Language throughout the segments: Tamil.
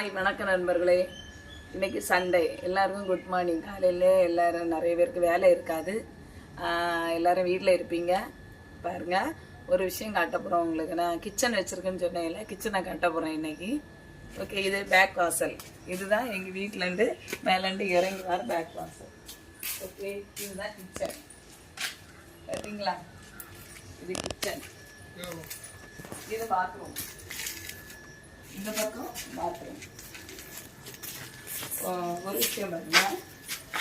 ஹாய் வணக்கம் நண்பர்களே. இன்னைக்கு சண்டே. எல்லாருக்கும் குட் மார்னிங் காலையில் எல்லாரும் நிறைய பேருக்கு வேலை இருக்காது. எல்லோரும் எல்லாரும் வீட்டில் இருப்பீங்க. பாருங்க ஒரு விஷயம் காட்ட போகிறோம் உங்களுக்கு. நான் கிச்சன் வச்சுருக்கேன்னு சொன்னேன்ல கிச்சனை காட்ட போகிறேன் இன்னைக்கு. ஓகே இது பேக் வாசல். இதுதான் எங்கள் வீட்டிலேருந்து மேலேருந்து இறங்கி வர பேக் வாசல். ஓகே இதுதான் கிச்சன் பார்த்தீங்களா இது கிச்சன் இது பாத்ரூம் இந்த பக்கம் பாத்ரூம் ஒரு விஷயம் பார்த்தீங்கன்னா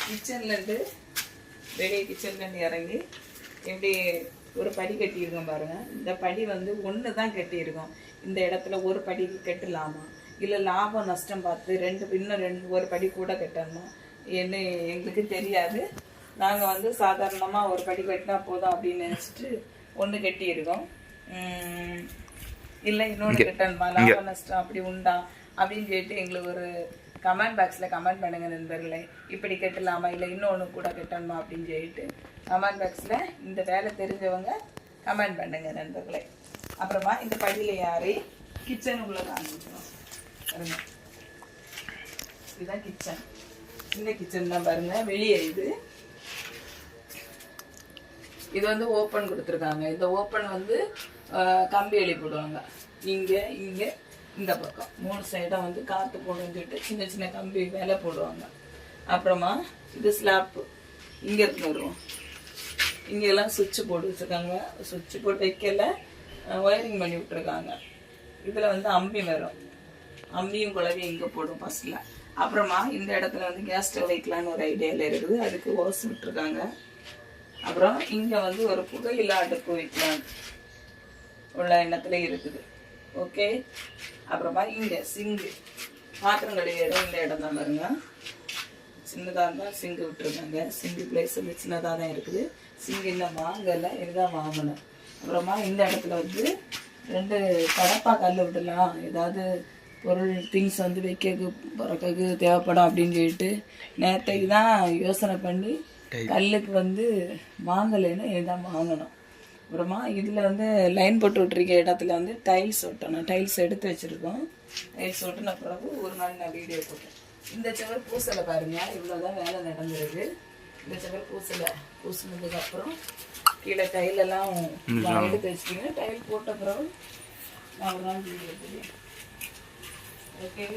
கிச்சன்லேருந்து வெளியே கிச்சன்லேருந்து இறங்கி எப்படி ஒரு படி கட்டியிருக்கோம் பாருங்கள் இந்த படி வந்து ஒன்று தான் கட்டியிருக்கோம். இந்த இடத்துல ஒரு படி கட்டலாமா? இல்லை லாபம் நஷ்டம் பார்த்து ரெண்டு இன்னும் ரெண்டு ஒரு படி கூட கட்டணுமா? என்ன எங்களுக்கு தெரியாது. நாங்கள் வந்து சாதாரணமாக ஒரு படி கட்டினா போதும் அப்படின்னு நினச்சிட்டு ஒன்று கட்டியிருக்கோம். இல்லை இன்னொன்று கட்டணுமா லாபம் நஷ்டம் அப்படி உண்டா? அப்படின்னு சொல்லிட்டு எங்களுக்கு ஒரு கமெண்ட் பாக்ஸில் கமெண்ட் பண்ணுங்க நண்பர்களே. இப்படி கட்டலாமா? இல்லை இன்னொன்று கூட கட்டணுமா? அப்படின்னு சொல்லிட்டு கமெண்ட் பாக்ஸில் இந்த வேலை தெரிஞ்சவங்க கமெண்ட் பண்ணுங்க நண்பர்களே. அப்புறமா இந்த படியில் யாரு? கிச்சனுக்குள்ளே காமிக்கிறோம் பாருங்க. இதுதான் கிச்சன் இந்த கிச்சன் தான் பாருங்க. வெளியே இது. இது வந்து ஓப்பன் கொடுத்துருக்காங்க. இந்த ஓப்பன் வந்து கம்பி எழுதி போடுவாங்க. இங்கே இங்கே இந்த பக்கம். மூணு சைடாக வந்து காற்று போடுன்னு சொல்லிட்டு சின்ன சின்ன கம்பி வேலை போடுவாங்க. அப்புறமா இது ஸ்லாப்பு இங்கே இருந்து வருவோம் இங்கெல்லாம் சுவிட்சு போட்டு வச்சுருக்காங்க சுவிட்ச் போட்டு வைக்கல. ஒயரிங் பண்ணி விட்டுருக்காங்க. இதில் வந்து அம்பி வரும். அம்பியும் குழவையும் இங்கே போடும் ஃபஸ்ட்டில் அப்புறமா இந்த இடத்துல வந்து கேஸ் ஸ்டவ் வைக்கலான்னு ஒரு ஐடியாவில் இருக்குது. அதுக்கு ஓஸ் விட்டுருக்காங்க. அப்புறம் இங்கே வந்து ஒரு புகையில்லா அடுப்பு வைக்கலாம். உள்ள எண்ணத்தில் இருக்குது. ஓகே அப்புறமா இங்கே சிங்கு. பாத்திரம் கழுவிய இடம் இந்த இடம் தான் பாருங்க. சின்னதாக இருந்தால் சிங்கு விட்டுருக்காங்க. சிங்கு பிளேஸ் வந்து சின்னதாக தான் இருக்குது. சிங்கு இன்னும் வாங்கலை? இதுதான் வாங்கணும் அப்புறமா இந்த இடத்துல வந்து ரெண்டு கடப்பா கல் விடலாம். ஏதாவது பொருள் திங்ஸ் வந்து வைக்க பிறக்கக்கு தேவைப்படும் அப்படின்னு சொல்லிட்டு நேற்றைக்கு தான் யோசனை பண்ணி கல்லுக்கு வந்து வாங்கலைன்னு இதுதான் வாங்கணும்? அப்புறமா இதில் வந்து லைன் போட்டு விட்டுருக்க இடத்துல வந்து டைல்ஸ் ஒட்டணும். டைல்ஸ் எடுத்து வச்சுருக்கோம். டைல்ஸ் ஒட்டின பிறகு ஒரு நாள் நான் வீடியோ போட்டேன். இந்த செவர் பூசலை பாருங்க. இவ்வளோதான் வேலை நடந்திருக்கு. இந்த செவர் பூசலை பூசினதுக்கு அப்புறம் கீழே டைலெல்லாம் நான் எடுத்து வச்சுருக்கேன் டைல் போட்ட பிறகு நான் ஒரு நாள் வீடியோ போட்டேன் ஓகே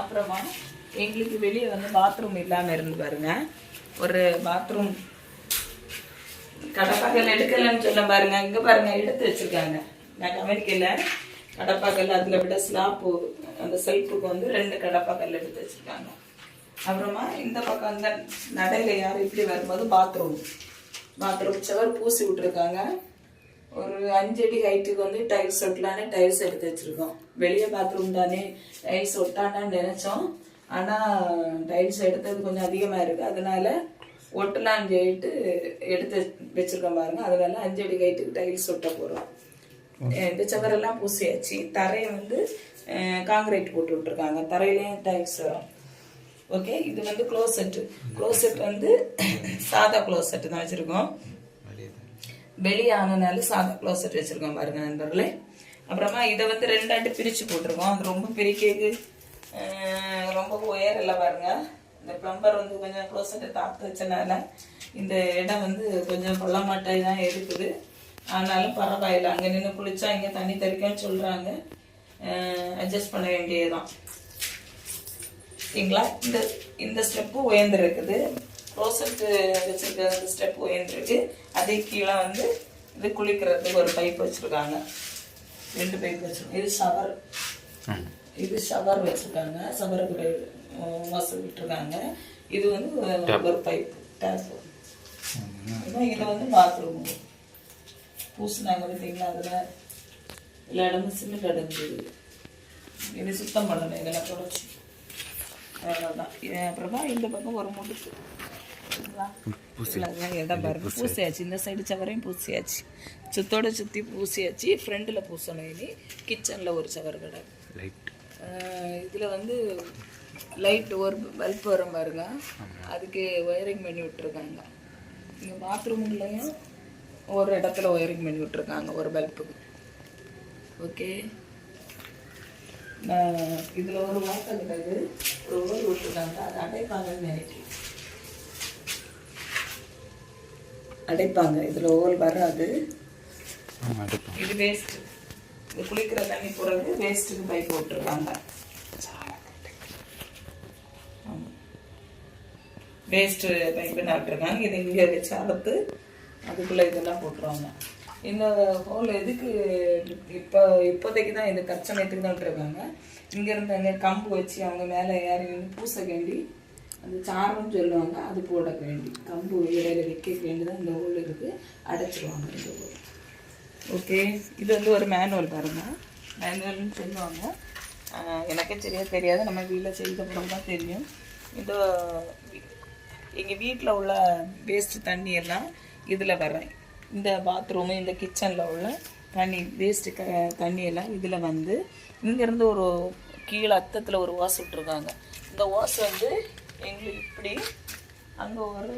அப்புறமா எங்களுக்கு வெளியே வந்து பாத்ரூம் இல்லாமல் இருந்து பாருங்க. ஒரு பாத்ரூம் கடப்பாக்கல் எடுக்கலன்னு சொல்ல பாருங்க. இங்க பாருங்க எடுத்து வச்சிருக்காங்க. நான் அமெரிக்கையில் கடப்பாக்கல் அதில் விட ஸ்லாப்பு அந்த செல்ஃபுக்கு வந்து ரெண்டு கடப்பாக்கல் எடுத்து வச்சிருக்காங்க. அப்புறமா இந்த பக்கம் அந்த நடையில யாரும் இப்படி வரும்போது பாத்ரூம் பாத்ரூம் செவர் பூசி விட்டுருக்காங்க. ஒரு அஞ்சடி ஹைட்டுக்கு வந்து டைல்ஸ் ஒட்டலான்னு டைல்ஸ் எடுத்து வச்சிருக்கோம். வெளியே பாத்ரூம் தானே டைல்ஸ் ஒட்டானான்னு நினைச்சோம். ஆனா டைல்ஸ் எடுத்தது கொஞ்சம் அதிகமா இருக்கு. அதனால ஒட்டலான்னு சொல்லிட்டு எடுத்து வச்சிருக்கோம் பாருங்க. அதனால அஞ்சடி ஹைட்டுக்கு டைல்ஸ் ஒட்ட அஹ் இந்த செவரெல்லாம் பூசியாச்சு. தரையை வந்து காங்கிரீட் போட்டு விட்டுருக்காங்க. தரையிலையும் டைல்ஸ் வரும். ஓகே இது வந்து க்ளோசெட் க்ளோசெட் வந்து சாதா க்ளோசெட் தான் வச்சிருக்கோம். வெளியே ஆனனால சாதா க்ளோசெட் வச்சிருக்கோம் பாருங்க நண்பர்களே. அப்புறமா இதை வந்து ரெண்டாண்டு பிரிச்சு போட்டிருக்கோம். அது ரொம்ப பிரிக்கைக்கு அஹ், ரொம்ப உயரல பாருங்க. இந்த ப்ளம்பர் வந்து கொஞ்சம் க்ளோசட்டை தாத்து வச்சனால இந்த இடம் வந்து கொஞ்சம் பள்ளமாட்டாய் தான் இருக்குது. ஆனாலும் பரவாயில்ல. அங்கே நின்று குளிச்சா இங்கே தண்ணி தெளிக்கன்னு சொல்கிறாங்க அட்ஜஸ்ட் பண்ண வேண்டியதுதான். சரிங்களா? இந்த இந்த ஸ்டெப்பு உயர்ந்துருக்குது. க்ளோசெட் வச்சுருக்க அந்த ஸ்டெப் உயர்ந்துருக்கு. அதே கீழே வந்து இது குளிக்கிறதுக்கு ஒரு பைப் வச்சுருக்காங்க. ரெண்டு பைப் வச்சுருக்கோம். இது ஷவர் இது ஷவர் வச்சிருக்காங்க. ஷவருக்கு வாசல் விட்டுருக்காங்க. இது வந்து ஒரு பைப் டேப் இது வந்து பாத்ரூம் பூசினாங்க பார்த்தீங்களா அதில்? எல்லா இடமும் சிமெண்ட் அடைஞ்சது இது சுத்தம் பண்ணணும் இதெல்லாம் தொடச்சி அவ்வளோதான் இது அப்புறமா இந்த பக்கம் ஒரு முடுக்கு இடம் பாருங்க. பூசியாச்சு. இந்த சைடு சவரையும் பூசியாச்சு. சுத்தோட சுற்றி பூசியாச்சு. ஃப்ரண்டில் பூசணும் இனி. கிச்சனில் ஒரு சவர் கடை. லைட் இதில் வந்து லைட் ஒரு பல்ப் வரும் பாருங்க. அதுக்கு ஒயரிங் பண்ணி விட்டுருக்காங்க. இங்கே பாத்ரூம்லையும் ஒரு இடத்துல ஒயரிங் பண்ணி விட்டுருக்காங்க ஒரு பல்புக்கு ஓகே நான் இதில் ஒரு வாசல் கிடக்கு ஒரு ஓல் விட்டுருக்காங்க. அது அடைப்பாங்கன்னு நினைக்கிறேன். அடைப்பாங்க. இதில் ஓல் வராது. இது வேஸ்ட் இது குளிக்கிற தண்ணி போடுறது வேஸ்ட்டுக்கு பைப் போட்டுருக்காங்க. வேஸ்ட்டு பைப்பு நட்டுருக்காங்க இது இங்கே வச்சு அறுத்து அதுக்குள்ளே இதெல்லாம் போட்டுருவாங்க. இந்த ஹோல் எதுக்கு இப்போ இப்போதைக்கு தான் இந்த கச்சமயத்துக்கு தான் விட்டுருக்காங்க இங்கேருந்து அங்கே கம்பு வச்சு அவங்க மேலே ஏறி நின்று பூசை வேண்டி அந்த சாரம்னு சொல்லுவாங்க அது போட வேண்டி. கம்பு இடையில வைக்க வேண்டி தான் இந்த ஹோல் இருக்குது அடைச்சிருவாங்க இந்த ஹோல் ஓகே இது வந்து ஒரு மேனுவல் பாருங்க. மேனுவல்னு சொல்லுவாங்க. எனக்கே சரியாக தெரியாது. நம்ம வீட்டில் செய்த பிறகு தான் தெரியும். இந்த எங்கள் வீட்டில் உள்ள வேஸ்ட் தண்ணி எல்லாம் இதில் வர்றேன். இந்த பாத்ரூமு இந்த கிச்சனில் உள்ள தண்ணி வேஸ்ட்டு க தண்ணியெல்லாம் இதில் வந்து இங்கேருந்து ஒரு கீழே அத்தத்தில் ஒரு ஓசை விட்ருக்காங்க இந்த ஓசை வந்து எங்களுக்கு இப்படி அங்கே ஒரு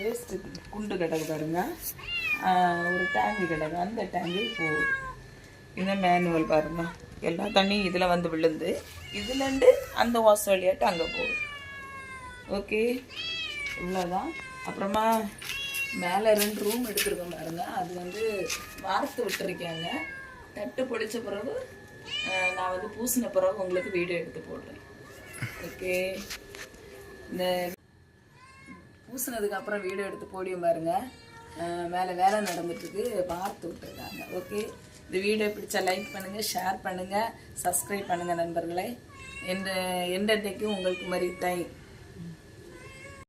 வேஸ்ட்டு குண்டு கிடக்கு பாருங்க. ஒரு டேங்கு கிடக்கு. அந்த டேங்கு போகுது இந்த மேனுவல் பாருங்க. எல்லா தண்ணியும் இதில் வந்து விழுந்து இதுலேருந்து அந்த வாசல் வழியாட்டு அங்கே போகுது ஓகே இவ்வளோதான் அப்புறமா மேலே ரெண்டு ரூம் எடுத்துருக்கோம் பாருங்க. அது வந்து வார்த்து விட்டுருக்காங்க. தட்டு பிடிச்ச பிறகு நான் வந்து பூசின பிறகு உங்களுக்கு வீடியோ எடுத்து போடுறேன். ஓகே இந்த பூசினதுக்கு அப்புறம் வீடியோ எடுத்து போடியும் பாருங்கள் மேலே வேலை நடந்துட்டுருக்கு. பார்த்து விட்டுருக்காங்க. ஓகே இந்த வீடியோ பிடிச்சா லைக் பண்ணுங்கள் ஷேர் பண்ணுங்கள் சப்ஸ்கிரைப் பண்ணுங்கள் நண்பர்களை. எந்த எந்த உங்களுக்கு உங்களுக்கு மாதிரி